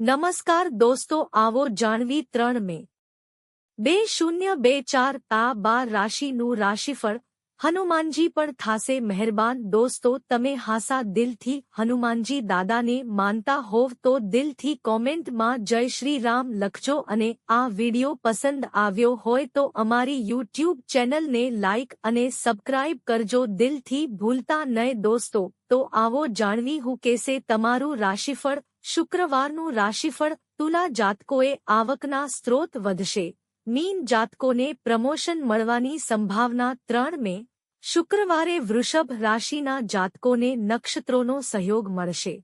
નમસ્કાર દોસ્તો આવો જાણવી ત્રણ મે બે શૂન્ય બે ચાર આ બાર રાશિનું રાશિફળ હનુમાનજી પણ થાશે મહેરબાન દોસ્તો તમે હાસા દિલથી હનુમાનજી દાદાને માનતા હોવ તો દિલથી કોમેન્ટમાં જય શ્રી રામ લખજો અને આ વિડિયો પસંદ આવ્યો હોય તો અમારી યુટ્યુબ ચેનલને લાઇક અને સબસ્ક્રાઇબ કરજો દિલથી ભૂલતા નહીં દોસ્તો તો આવો જાણવી હું કેસે તમારું રાશિફળ શુક્રવારનું રાશિફળ તુલા જાતકોએ આવકના સ્ત્રોત વધશે. મીન જાતકોને પ્રમોશન મળવાની સંભાવના ત્રણ મે શુક્રવારે વૃષભ રાશિના જાતકોને નક્ષત્રોનો સહયોગ મળશે.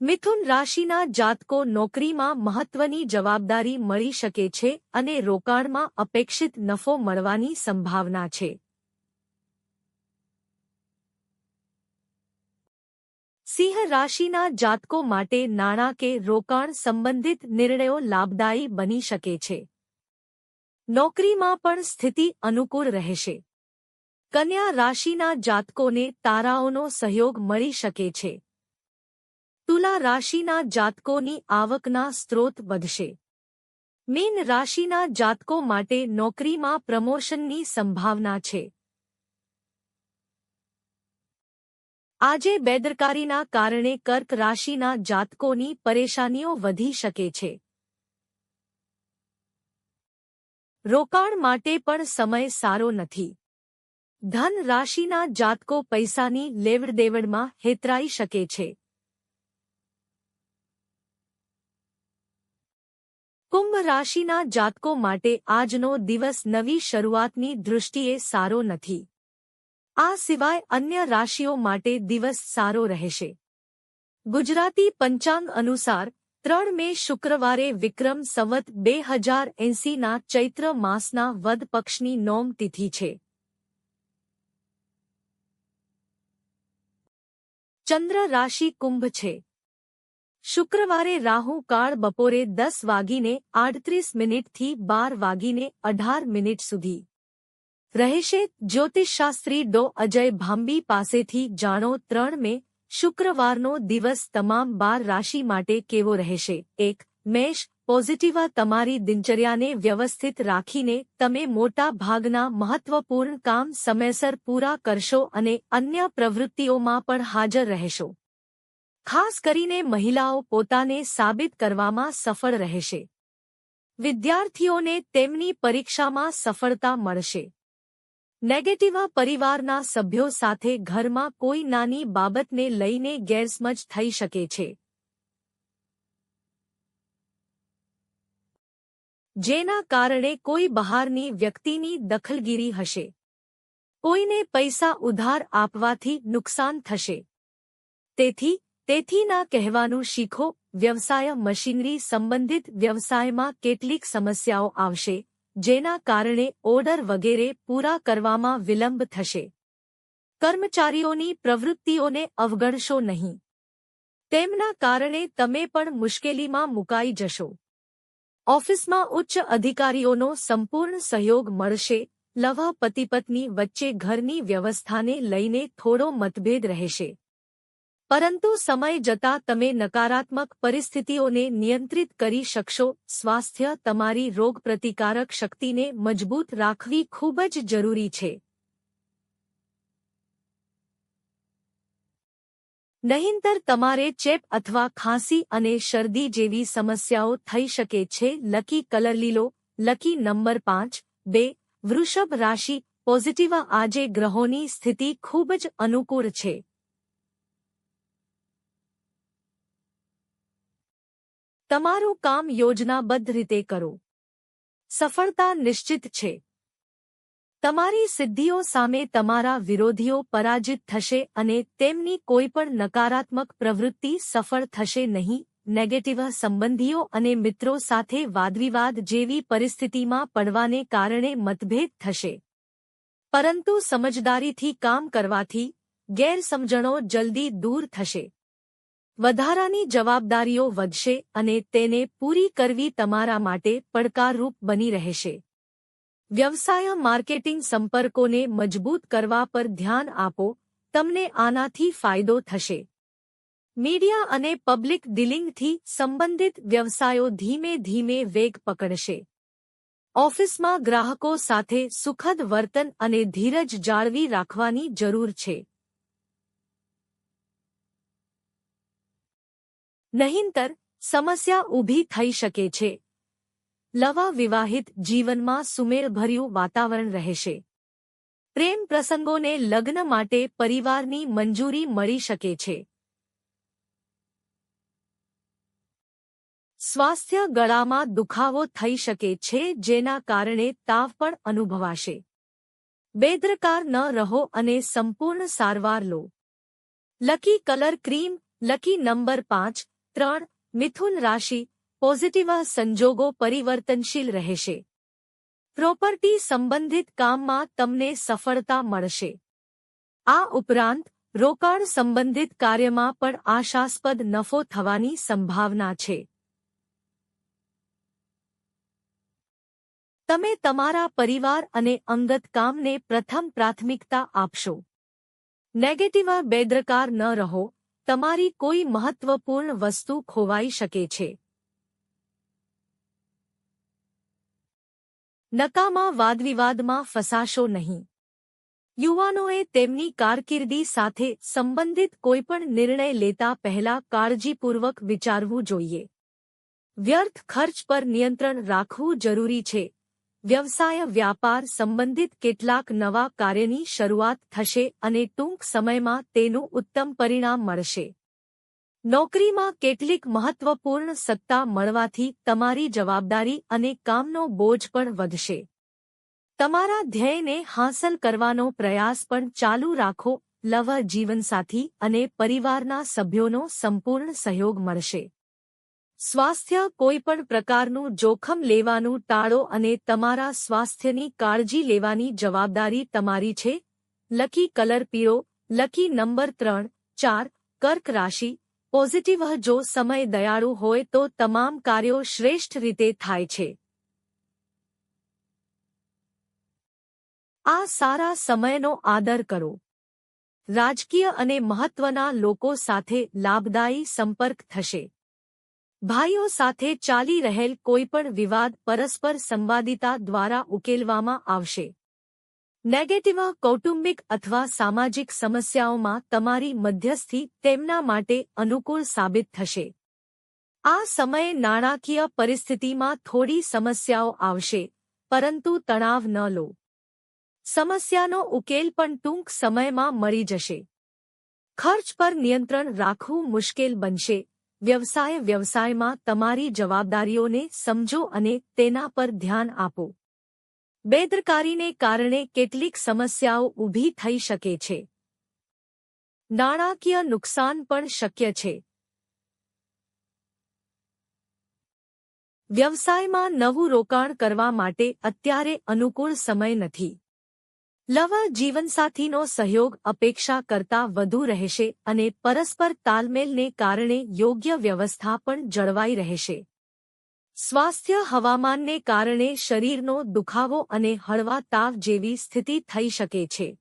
મિથુન રાશિના જાતકો નોકરીમાં મહત્વની જવાબદારી મળી શકે છે અને રોકાણમાં અપેક્ષિત નફો મળવાની સંભાવના છે. સિંહ રાશિના જાતકો માટે નાણાં કે રોકાણ સંબંધિત નિર્ણયો લાભદાયી બની શકે છે. નોકરીમાં પણ સ્થિતિ અનુકૂળ રહેશે. કન્યા રાશિના જાતકોને તારાઓનો સહયોગ મળી શકે છે. તુલા રાશિના જાતકોની આવકના સ્ત્રોત વધશે. મીન રાશિના જાતકો માટે નોકરીમાં પ્રમોશનની સંભાવના છે. આજે બેદરકારીના કારણે કર્ક રાશિના જાતકોની પરેશાનીઓ વધી શકે છે. રોકાણ માટે પણ સમય સારો નથી. ધન રાશિના જાતકો પૈસાની લેવડદેવડમાં હેતરાઈ શકે છે. કુંભ રાશિના જાતકો માટે આજનો દિવસ નવી શરૂઆતની દૃષ્ટિએ સારો નથી. આ સિવાય અન્ય રાશિઓ માટે દિવસ સારો રહેશે. ગુજરાતી પંચાંગ અનુસાર, ત્રણ મે શુક્રવારે વિક્રમ સંવત બે હજાર એંસીના ચૈત્ર માસના વદ પક્ષની નોમ તિથિ છે. ચંદ્ર રાશિ કુંભ છે. શુક્રવારે રાહુ કાળ બપોરે દસ વાગીને આડત્રીસ મિનિટથી બાર વાગીને અઢાર મિનિટ સુધી. રહેશે જ્યોતિષશાસ્ત્રી ડો અજય ભાંબી પાસેથી જાણો ત્રણ મે શુક્રવારનો દિવસ તમામ બાર રાશિ માટે કેવો રહેશે? એક, મેષ, પોઝિટિવ તમારી દિનચર્યાને વ્યવસ્થિત રાખીને તમે મોટા ભાગના મહત્વપૂર્ણ કામ સમયસર પૂરા કરશો અને અન્ય પ્રવૃત્તિઓમાં પણ હાજર રહેશો. ખાસ કરીને મહિલાઓ પોતાને સાબિત કરવામાં સફળ રહેશે. વિદ્યાર્થીઓને તેમની પરીક્ષામાં સફળતા મળશે. નેગેટિવ પરિવારના સભ્યો સાથે ઘરમાં કોઈ નાની બાબતને લઈને ગેરસમજ થઈ શકે છે. જેના કારણે કોઈ બહારની વ્યક્તિની દખલગીરી હશે. કોઈને પૈસા ઉધાર આપવાથી નુકસાન થશે. તેથી તેથી ના કહેવાનું શીખો, વ્યવસાય મશીનરી સંબંધિત વ્યવસાયમાં કેટલીક સમસ્યાઓ આવશે. જેના કારણે ઓર્ડર વગેરે પૂરા કરવામાં વિલંબ થશે. કર્મચારીઓની પ્રવૃત્તિઓને અવગણશો નહીં. તેમના કારણે તમે પણ મુશ્કેલીમાં મુકાઈ જશો. ઓફિસમાં ઉચ્ચ અધિકારીઓનો સંપૂર્ણ સહયોગ મળશે, લવ પતિપત્ની વચ્ચે ઘરની વ્યવસ્થાને લઈને થોડો મતભેદ રહેશે. પરંતુ સમય જતાં તમે નકારાત્મક પરિસ્થિતિઓને નિયંત્રિત કરી શકશો. સ્વાસ્થ્ય તમારી રોગપ્રતિકારક શક્તિને મજબૂત રાખવી ખૂબ જ જરૂરી છે. નહીંતર તમારે ચેપ અથવા ખાંસી અને શરદી જેવી સમસ્યાઓ થઈ શકે છે. લકી કલર લીલો, લકી નંબર પાંચ, બે, વૃષભ રાશિ, પોઝિટિવ. આજે ગ્રહોની સ્થિતિ ખૂબ જ અનુકૂળ છે. તમારું કામ યોજનાબદ્ધ રીતે કરો. સફળતા નિશ્ચિત છે. તમારી સિદ્ધિઓ સામે તમારા વિરોધીઓ પરાજિત થશે અને તેમની કોઈપણ નકારાત્મક પ્રવૃત્તિ સફળ થશે નહીં. નેગેટિવ સંબંધીઓ અને મિત્રો સાથે વાદવિવાદ જેવી પરિસ્થિતિમાં પડવાને કારણે મતભેદ થશે. પરંતુ સમજદારીથી કામ કરવાથી ગેરસમજણો જલ્દી દૂર થશે. વધારાની જવાબદારીઓ વધશે અને તેને પૂરી કરવી તમારા માટે પડકારરૂપ બની રહેશે. વ્યવસાય માર્કેટિંગ સંપર્કોને મજબૂત કરવા પર ધ્યાન આપો, તમને આનાથી ફાયદો થશે. મીડિયા અને પબ્લિક ડીલિંગથી સંબંધિત વ્યવસાયો ધીમે ધીમે વેગ પકડશે. ઓફિસમાં ગ્રાહકો સાથે સુખદ વર્તન અને ધીરજ જાળવી રાખવાની જરૂર છે. નહીંતર સમસ્યા ઊભી થઈ શકે છે. લવા વિવાહિત જીવનમાં સુમેળભર્યું વાતાવરણ રહેશે. પ્રેમ પ્રસંગોને લગ્ન માટે પરિવારની મંજૂરી મળી શકે છે. સ્વાસ્થ્ય ગળામાં દુખાવો થઈ શકે છે, જેના કારણે તાવ પણ અનુભવાશે. બેદરકાર ન રહો અને સંપૂર્ણ સારવાર લો. Lucky colour cream, lucky number પાંચ ત્રણ, મિથુન રાશિ, પોઝિટિવ સંજોગો પરિવર્તનશીલ રહેશે. પ્રોપર્ટી સંબંધિત કામમાં તમને સફળતા મળશે. આ ઉપરાંત, રોકાણ સંબંધિત કાર્યમાં પણ આશાસ્પદ નફો થવાની સંભાવના છે. તમે તમારા પરિવાર અને અંગત કામને પ્રથમ પ્રાથમિકતા આપશો. નેગેટિવ બેદરકાર ન રહો. તમારી કોઈ મહત્વપૂર્ણ વસ્તુ ખોવાઈ શકે છે. નકામા વાદવિવાદમાં ફસાશો નહીં. યુવાનોએ તેમની કારકિર્દી સાથે સંબંધિત કોઈપણ નિર્ણય લેતા પહેલા કાળજીપૂર્વક વિચારવું જોઈએ. વ્યર્થ ખર્ચ પર નિયંત્રણ રાખવું જરૂરી છે. વ્યવસાય, વ્યાપાર સંબંધિત કેટલાક નવા કાર્યની શરૂઆત થશે અને ટૂંક સમયમાં તેનું ઉત્તમ પરિણામ મળશે. નોકરીમાં કેટલીક મહત્વપૂર્ણ સત્તા મળવાથી તમારી જવાબદારી અને કામનો બોજ પણ વધશે. તમારા ધ્યેયને હાંસલ કરવાનો પ્રયાસ પણ ચાલુ રાખો, લવ જીવનસાથી અને પરિવારના સભ્યોનો સંપૂર્ણ સહયોગ મળશે. સ્વાસ્થ્ય કોઈપણ પ્રકારનું જોખમ લેવાનું ટાળો અને તમારા સ્વાસ્થ્યની કાળજી લેવાની જવાબદારી તમારી છે. લકી કલર પીળો, લકી નંબર ત્રણ, ચાર, કર્ક રાશિ. પોઝિટિવ જો સમય દયાળુ હોય તો તમામ કાર્યો શ્રેષ્ઠ રીતે થાય છે. આ સારા સમયનો આદર કરો. રાજકીય અને મહત્વના લોકો સાથે લાભદાયી સંપર્ક થશે. ભાઈઓ સાથે ચાલી રહેલ કોઈપણ વિવાદ પરસ્પર સંવાદિતા દ્વારા ઉકેલવામાં આવશે. નેગેટિવ કૌટુંબિક અથવા સામાજિક સમસ્યાઓમાં તમારી મધ્યસ્થી તેમના માટે અનુકૂળ સાબિત થશે. આ સમયે નાણાકીય પરિસ્થિતિમાં થોડી સમસ્યાઓ આવશે, પરંતુ તણાવ ન લો. સમસ્યાનો ઉકેલ પણ ટૂંક સમયમાં મળી જશે. ખર્ચ પર નિયંત્રણ રાખવું મુશ્કેલ બનશે. વ્યવસાય વ્યવસાયમાં તમારી જવાબદારીઓને સમજો અને તેના પર ધ્યાન આપો. બેદરકારીને કારણે કેટલીક સમસ્યાઓ ઊભી થઈ શકે છે. નાણાકીય નુકસાન પણ શક્ય છે. વ્યવસાયમાં નવું રોકાણ કરવા માટે અત્યારે અનુકૂળ સમય નથી. લવ જીવનસાથીનો સહયોગ અપેક્ષા કરતાં વધુ રહેશે અને પરસ્પર તાલમેલને કારણે યોગ્ય વ્યવસ્થા પણ જળવાઈ રહેશે. સ્વાસ્થ્ય હવામાનને કારણે શરીરનો દુખાવો અને હળવા તાવ જેવી સ્થિતિ થઈ શકે છે.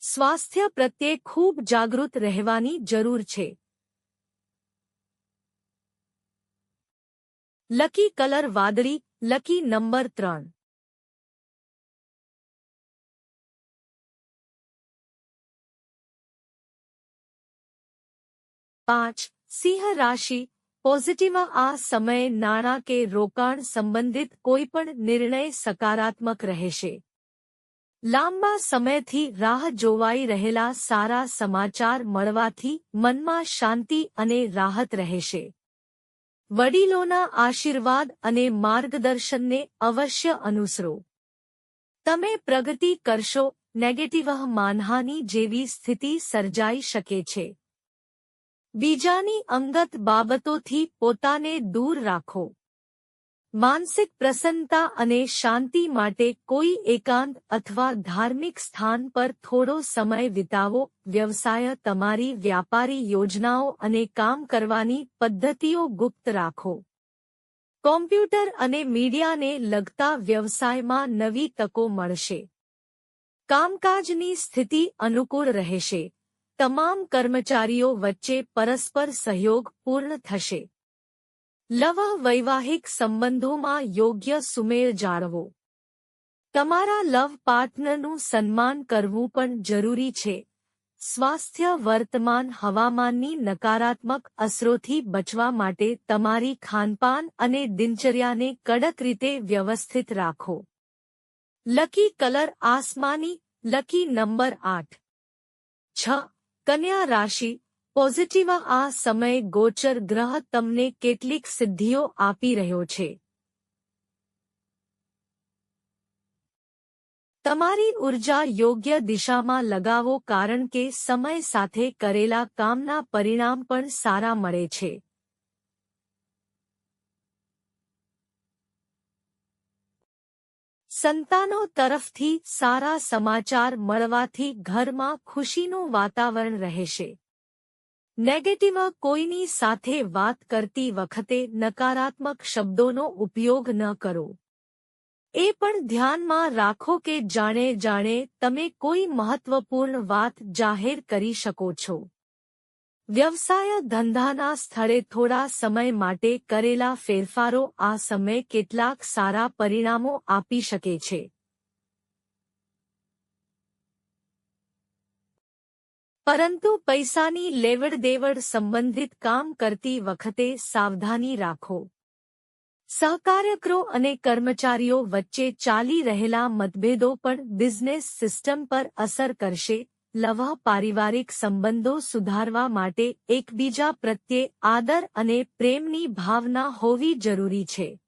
સ્વાસ્થ્ય પ્રત્યે ખૂબ જાગૃત રહેવાની જરૂર છે. લકી કલર વાદળી લકી નંબર ત્રણ. પાંચ. સિંહ રાશિ. પોઝિટિવ આ સમયે નાણાં કે રોકાણ સંબંધિત કોઈપણ નિર્ણય સકારાત્મક રહેશે. લાંબા સમયથી રાહ જોવાઈ રહેલા સારા સમાચાર મળવાથી મનમાં શાંતિ અને રાહત રહેશે. વડીલોના આશીર્વાદ અને માર્ગદર્શનને અવશ્ય અનુસરો. તમે પ્રગતિ કરશો નેગેટિવ માનહાની જેવી સ્થિતિ સર્જાઈ શકે છે. બીજાની અંગત બાબતોથી પોતાને દૂર રાખો. માનસિક પ્રસન્નતા અને શાંતિ માટે કોઈ એકાંત અથવા ધાર્મિક સ્થાન પર થોડો સમય વિતાવો. વ્યવસાય, તમારી વ્યાપારી યોજનાઓ અને કામ કરવાની પદ્ધતિઓ ગુપ્ત રાખો. કોમ્પ્યુટર અને મીડિયાને લગતા વ્યવસાયમાં નવી તકો મળશે. કામકાજની સ્થિતિ અનુકૂળ રહેશે. તમામ કર્મચારીઓ વચ્ચે પરસ્પર સહયોગ પૂર્ણ થશે. લવ વૈવાહિક સંબંધોમાં યોગ્ય સુમેળ જાળવો. તમારા લવ પાર્ટનરનું સન્માન કરવું પણ જરૂરી છે. સ્વાસ્થ્ય વર્તમાન હવામાનની નકારાત્મક અસરોથી બચવા માટે તમારી ખાનપાન અને દિનચર્યાને કડક રીતે વ્યવસ્થિત રાખો. લકી કલર આસમાની, લકી નંબર આઠ. છ. કન્યા રાશિ પોઝિટિવ આ સમય ગોચર ગ્રહ તમને કેટલીક સિદ્ધિઓ આપી રહ્યો છે. તમારી ઊર્જા યોગ્ય દિશામાં લગાવો કારણ કે સમય સાથે કરેલા કામના પરિણામ પણ સારા મળે છે. સંતાનો તરફથી સારા સમાચાર મળવાથી ઘરમાં ખુશીનું વાતાવરણ રહેશે. નેગેટિવ કોઈની સાથે વાત કરતી વખતે નકારાત્મક શબ્દોનો ઉપયોગ ન કરો. એ પણ ધ્યાનમાં રાખો કે જાણે જાણે તમે કોઈ મહત્વપૂર્ણ વાત જાહેર કરી શકો છો. વ્યવસાય ધંધાના સ્થળે થોડા સમય માટે કરેલા ફેરફારો આ સમય કેટલાક સારા પરિણામો આપી શકે છે. પરંતુ પૈસાની લેવડ દેવડ સંબંધિત કામ કરતી વખતે સાવધાની રાખો. સહકાર્યકરો અને કર્મચારીઓ વચ્ચે ચાલી રહેલા મતભેદો પણ બિઝનેસ સિસ્ટમ પર અસર કરશે. લવા પારિવારિક સંબંધો સુધારવા માટે એકબીજા પ્રત્યે આદર અને પ્રેમની ભાવના હોવી જરૂરી છે.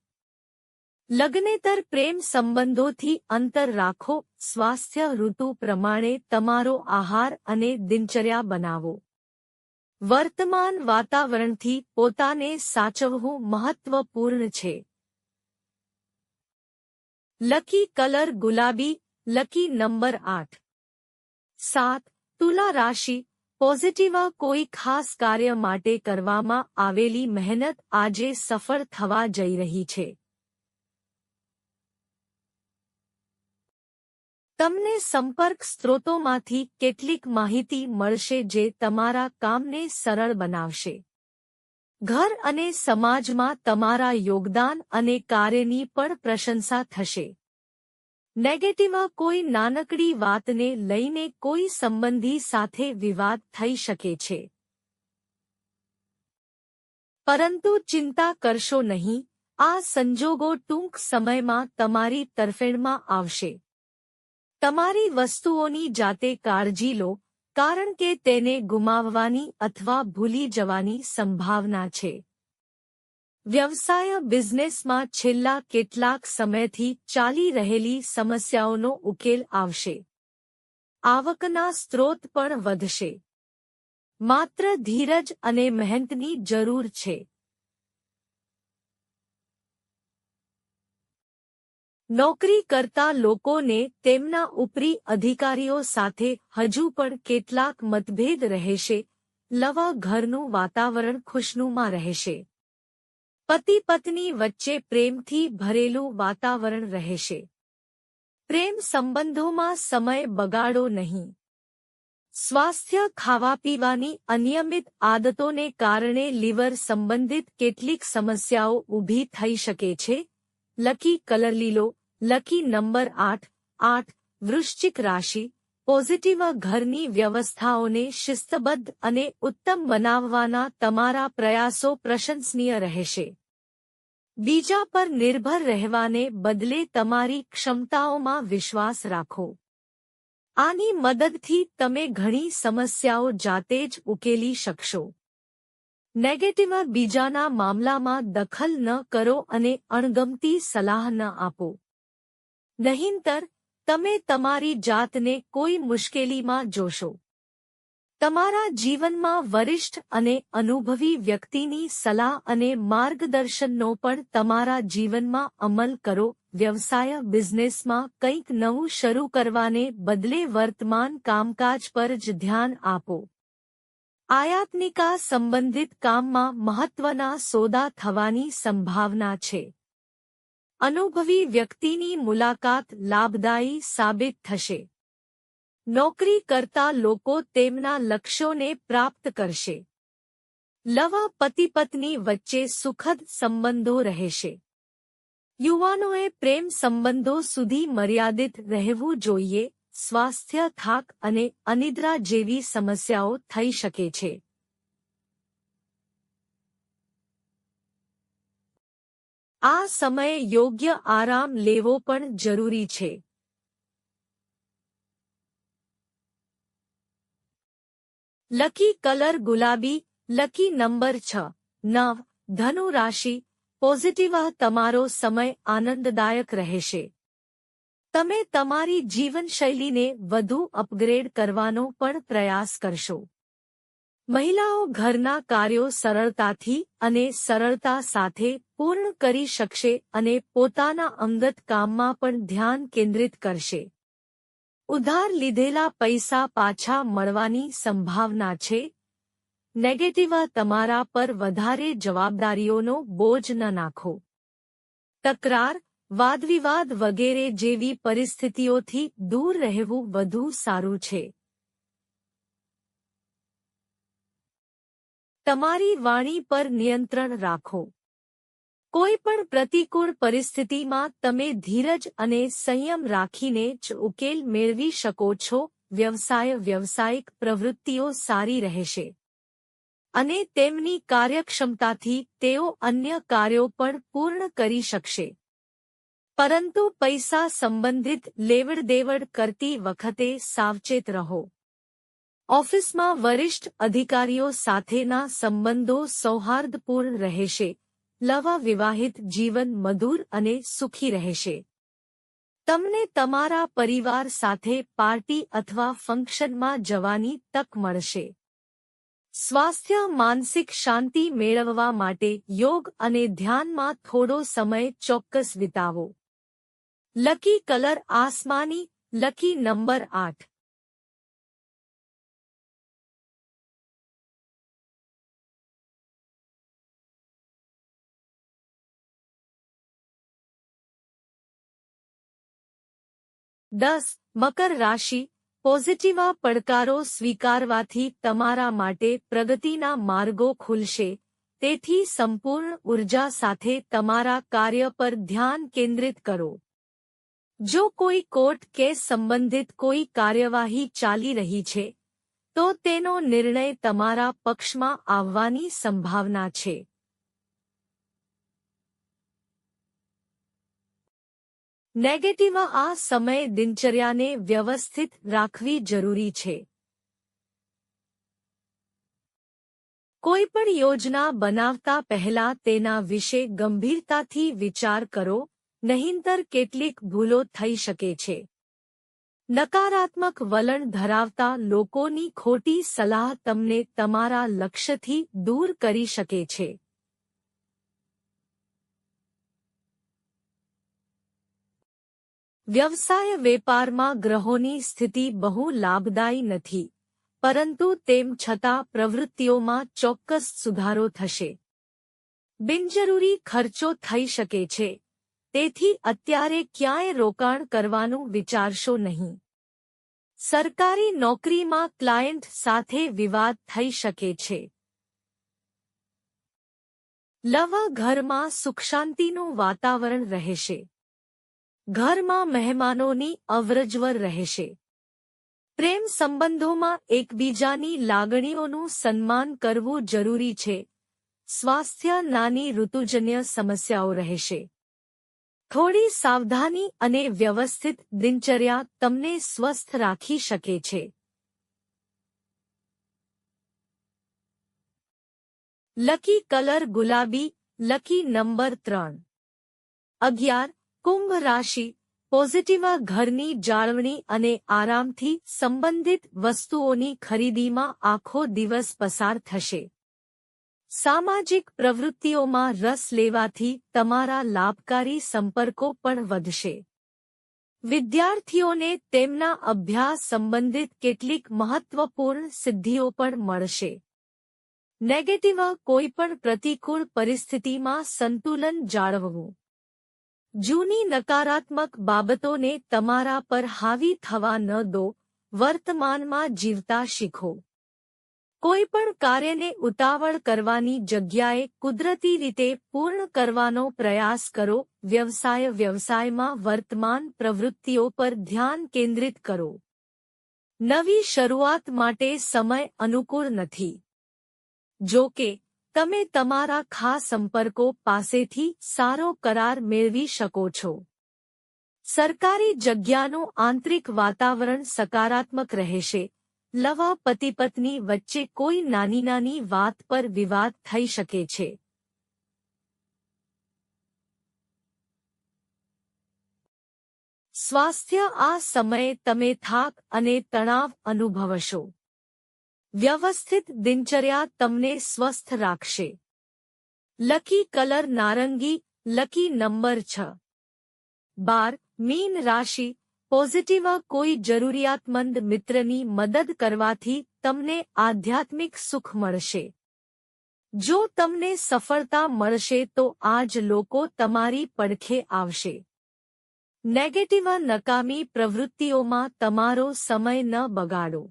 લગ્નેતર પ્રેમ સંબંધોથી અંતર રાખો, સ્વાસ્થ્ય ઋતુ પ્રમાણે તમારો આહાર અને દિનચર્યા બનાવો. વર્તમાન વાતાવરણથી પોતાને સાચવવું મહત્વપૂર્ણ છે. લકી કલર ગુલાબી, લકી નંબર આઠ. સાત, તુલા રાશિ, પોઝિટિવ કોઈ ખાસ કાર્ય માટે કરવામાં આવેલી મહેનત આજે સફળ થવા જઈ રહી છે. તમને સંપર્ક સ્ત્રોતોમાંથી કેટલીક માહિતી મળશે જે તમારા કામને સરળ બનાવશે. ઘર અને સમાજમાં તમારા યોગદાન અને કાર્યની પણ પ્રશંસા થશે. નેગેટિવ કોઈ નાનકડી વાતને લઈને કોઈ સંબંધી સાથે વિવાદ થઈ શકે છે. પરંતુ ચિંતા કરશો નહીં, આ સંજોગો ટૂંક સમયમાં તમારી તરફેણમાં આવશે. તમારી વસ્તુઓની જાતે કાળજી લો, કારણ કે તેને ગુમાવવાની અથવા ભૂલી જવાની સંભાવના છે. વ્યવસાય બિઝનેસમાં છેલ્લા કેટલાક સમયથી ચાલી રહેલી સમસ્યાઓનો ઉકેલ આવશે. આવકના સ્ત્રોત પણ વધશે. માત્ર ધીરજ અને મહેનતની જરૂર છે. નોકરી કરતા લોકોને તેમના ઉપરી અધિકારીઓ સાથે હજુ પણ કેટલાક મતભેદ રહેશે. લવા ઘરનું વાતાવરણ ખુશનુમાં રહેશે. પતિ પત્ની વચ્ચે પ્રેમથી ભરેલું વાતાવરણ રહેશે. પ્રેમ સંબંધોમાં સમય બગાડો નહીં. સ્વાસ્થ્ય ખાવા પીવાની અનિયમિત આદતોને કારણે લીવર સંબંધિત કેટલીક સમસ્યાઓ ઊભી થઈ શકે છે. લકી કલર લીલો લકી નંબર આઠ આઠ, વૃશ્ચિક રાશિ, પોઝિટિવ ઘરની વ્યવસ્થાઓને શિસ્તબદ્ધ અને ઉત્તમ બનાવવાના તમારા પ્રયાસો પ્રશંસનીય રહેશે. બીજા પર નિર્ભર રહેવાને બદલે તમારી ક્ષમતાઓમાં વિશ્વાસ રાખો. આની મદદથી તમે ઘણી સમસ્યાઓ જાતે જ ઉકેલી શકશો. નેગેટિવ બીજાના મામલામાં દખલ ન કરો અને અણગમતી સલાહ ન આપો. નહીંતર, તમે તમારી જાતને કોઈ મુશ્કેલીમાં જોશો. તમારા જીવનમાં વરિષ્ઠ અને અનુભવી વ્યક્તિની સલાહ અને માર્ગદર્શનનો પણ તમારા જીવનમાં અમલ કરો. વ્યવસાય, બિઝનેસમાં કંઈક નવું શરૂ કરવાને બદલે વર્તમાન કામકાજ પર જ ધ્યાન આપો. આયાત સંબંધિત કામમાં મહત્વના સોદા થવાની સંભાવના છે. અનુભવી વ્યક્તિની મુલાકાત લાભદાયી સાબિત થશે. નોકરી કરતા લોકો તેમના લક્ષ્યોને પ્રાપ્ત કરશે. લવા પતિ પત્ની વચ્ચે સુખદ સંબંધો રહેશે. યુવાનોએ પ્રેમ સંબંધો સુધી મર્યાદિત રહેવું જોઈએ, સ્વાસ્થ્ય થાક અને અનિદ્રા જેવી સમસ્યાઓ થઈ શકે છે. આ સમયે યોગ્ય આરામ લેવો પણ જરૂરી છે. લકી કલર ગુલાબી, લકી નંબર છ, નવ, ધનુ રાશિ, પોઝિટિવ તમારો સમય આનંદદાયક રહેશે. તમે તમારી જીવનશૈલીને વધુ અપગ્રેડ કરવાનો પણ પ્રયાસ કરશો. મહિલાઓ ઘરના કાર્યો સરળતાથી અને સરળતા સાથે પૂર્ણ કરી શકશે અને પોતાના અંગત કામમાં પણ ધ્યાન કેન્દ્રિત કરશે. ઉધાર લીધેલા પૈસા પાછા મળવાની સંભાવના છે. નેગેટિવ તમારા પર વધારે જવાબદારીઓનો બોજ ન નાખો. તકરાર વાદવિવાદ વગેરે જેવી પરિસ્થિતિઓથી દૂર રહેવું વધુ સારું છે. તમારી વાણી પર નિયંત્રણ રાખો. કોઈ પણ પ્રતિકૂળ પરિસ્થિતિમાં તમે ધીરજ અને સંયમ રાખીને જ ઉકેલ મેળવી શકો છો. વ્યવસાય વ્યવસાયિક પ્રવૃત્તિઓ સારી રહેશે. અને તેમની કાર્યક્ષમતાથી તેઓ અન્ય કાર્યો પણ પૂર્ણ કરી શકશે. પરંતુ પૈસા સંબંધિત લેવડ દેવડ કરતી વખતે સાવચેત રહો. ઓફિસમાં વરિષ્ઠ અધિકારીઓ સાથેના સંબંધો સૌહાર્દપૂર્ણ રહેશે. લવા વિવાહિત જીવન મધુર અને સુખી રહેશે. તમને તમારા પરિવાર સાથે પાર્ટી અથવા ફંક્શનમાં જવાની તક મળશે. સ્વાસ્થ્ય, માનસિક શાંતિ મેળવવા માટે યોગ અને ધ્યાનમાં થોડો સમય ચોક્કસ વિતાવો. લકી કલર આસમાની, લકી નંબર આઠ. દસ, મકર રાશિ પોઝિટિવ પડકારો સ્વીકારવાથી તમારા માટે પ્રગતિના માર્ગો ખુલશે. તેથી સંપૂર્ણ ઊર્જા સાથે તમારા કાર્ય પર ધ્યાન કેન્દ્રિત કરો. જો કોઈ કોર્ટ કેસ સંબંધિત કોઈ કાર્યવાહી ચાલી રહી છે, તો તેનો નિર્ણય તમારા પક્ષમાં આવવાની સંભાવના છે. નેગેટિવ આ સમય દિનચર્યાને વ્યવસ્થિત રાખવી જરૂરી છે. કોઈ પણ યોજના બનાવતા પહેલા તેના વિશે ગંભીરતાથી વિચાર કરો, નહીંતર કેટલીક ભૂલો થઈ શકે છે. નકારાત્મક વલણ ધરાવતા લોકોની ખોટી સલાહ તમને તમારા લક્ષ્યથી દૂર કરી શકે છે. વ્યવસાય વેપારમાં ગ્રહોની સ્થિતિ બહુ લાભદાયી નથી, પરંતુ તેમ છતાં પ્રવૃત્તિઓમાં ચોક્કસ સુધારો થશે. બિનજરૂરી ખર્ચો થઈ શકે છે, તેથી અત્યારે ક્યાંય રોકાણ કરવાનું વિચારશો નહીં. સરકારી નોકરીમાં ક્લાયન્ટ સાથે વિવાદ થઈ શકે છે. લવ ઘરમાં સુખશાંતિનું વાતાવરણ રહેશે. ઘરમાં મહેમાનોની અવરજવર રહેશે. પ્રેમ સંબંધોમાં એકબીજાની લાગણીઓનું સન્માન કરવું જરૂરી છે. સ્વાસ્થ્ય નાની ઋતુજન્ય સમસ્યાઓ રહેશે. થોડી સાવધાની અને વ્યવસ્થિત દિનચર્યા તમને સ્વસ્થ રાખી શકે છે. લકી કલર ગુલાબી, લકી નંબર ત્રણ. અગિયાર કુંભ રાશિ, પોઝિટિવ ઘરની જાળવણી અને આરામથી સંબંધિત વસ્તુઓની ખરીદીમાં આખો દિવસ પસાર થશે. સામાજિક પ્રવૃત્તિઓમાં રસ લેવાથી તમારા લાભકારી સંપર્કો પણ વધશે. વિદ્યાર્થીઓને તેમના અભ્યાસ સંબંધિત કેટલીક મહત્વપૂર્ણ સિદ્ધિઓ પણ મળશે. નેગેટિવ કોઈપણ પ્રતિકૂળ પરિસ્થિતિમાં સંતુલન જાળવવું. જૂની નકારાત્મક બાબતોને તમારા પર હાવી થવા ન દો, વર્તમાનમાં જીવતા શીખો. કોઈ પણ કાર્યને ઉતાવળ કરવાની જગ્યાએ કુદરતી રીતે પૂર્ણ કરવાનો પ્રયાસ કરો, વ્યવસાય વ્યવસાયમાં વર્તમાન પ્રવૃત્તિઓ પર ધ્યાન કેન્દ્રિત કરો. નવી શરૂઆત માટે સમય અનુકૂળ નથી. જો કે તમે તમારા ખાસ સંપર્કો પાસેથી સારો કરાર મેળવી શકો છો. સરકારી જગ્યાનું આંતરિક વાતાવરણ સકારાત્મક રહેશે. લવા પતિ પત્ની વચ્ચે કોઈ નાની નાની વાત પર વિવાદ થઈ શકે છે. સ્વાસ્થ્ય આ સમયે તમે થાક અને તણાવ અનુભવશો. વ્યવસ્થિત દિનચર્યા તમને સ્વસ્થ રાખશે. લકી કલર નારંગી, લકી નંબર છ. બાર, મીન રાશિ, પોઝિટિવ કોઈ જરૂરિયાતમંદ મિત્રની મદદ કરવાથી તમને આધ્યાત્મિક સુખ મળશે. જો તમને સફળતા મળશે તો આજ લોકો તમારી પડખે આવશે. નેગેટિવ નકામી પ્રવૃત્તિઓમાં તમારો સમય ન બગાડો.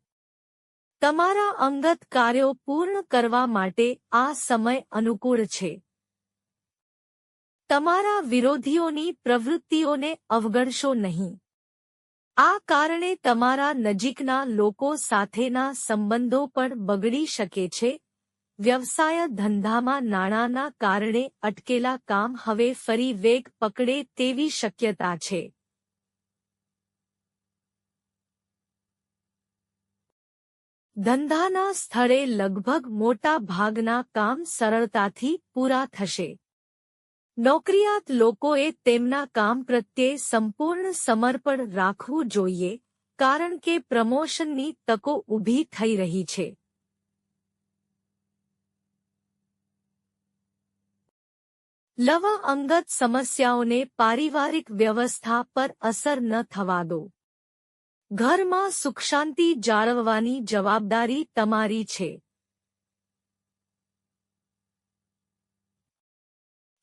તમારા અંગત કાર્યો પૂર્ણ કરવા માટે આ સમય અનુકૂળ છે. તમારા વિરોધીઓની પ્રવૃત્તિઓને અવગણશો નહીં. આ કારણે તમારા નજીકના લોકો સાથેના સંબંધો પણ બગડી શકે છે. વ્યવસાય ધંધામાં નાણાંના કારણે અટકેલા કામ હવે ફરી વેગ પકડે તેવી શક્યતા છે. ધંધાના સ્થળે લગભગ મોટા ભાગના કામ સરળતાથી પૂરા થશે. નોકરિયાત લોકોએ તેમના કામ પ્રત્યે સંપૂર્ણ સમર્પણ રાખવું જોઈએ, કારણ કે પ્રમોશનની તકો ઊભી થઈ રહી છે. લવા અંગત સમસ્યાઓને પારિવારિક વ્યવસ્થા પર અસર ન થવા દો. ઘરમાં સુખશાંતિ જાળવવાની જવાબદારી તમારી છે.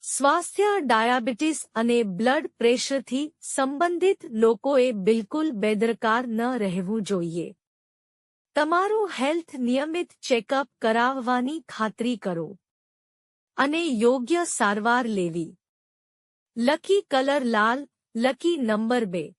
સ્વાસ્થ્ય ડાયાબિટીસ અને બ્લડ પ્રેશરથી સંબંધિત લોકોએ બિલકુલ બેદરકાર ન રહેવું જોઈએ. તમારું હેલ્થ નિયમિત ચેકઅપ કરાવવાની ખાતરી કરો અને યોગ્ય સારવાર લેવી. લકી કલર લાલ, લકી નંબર બે.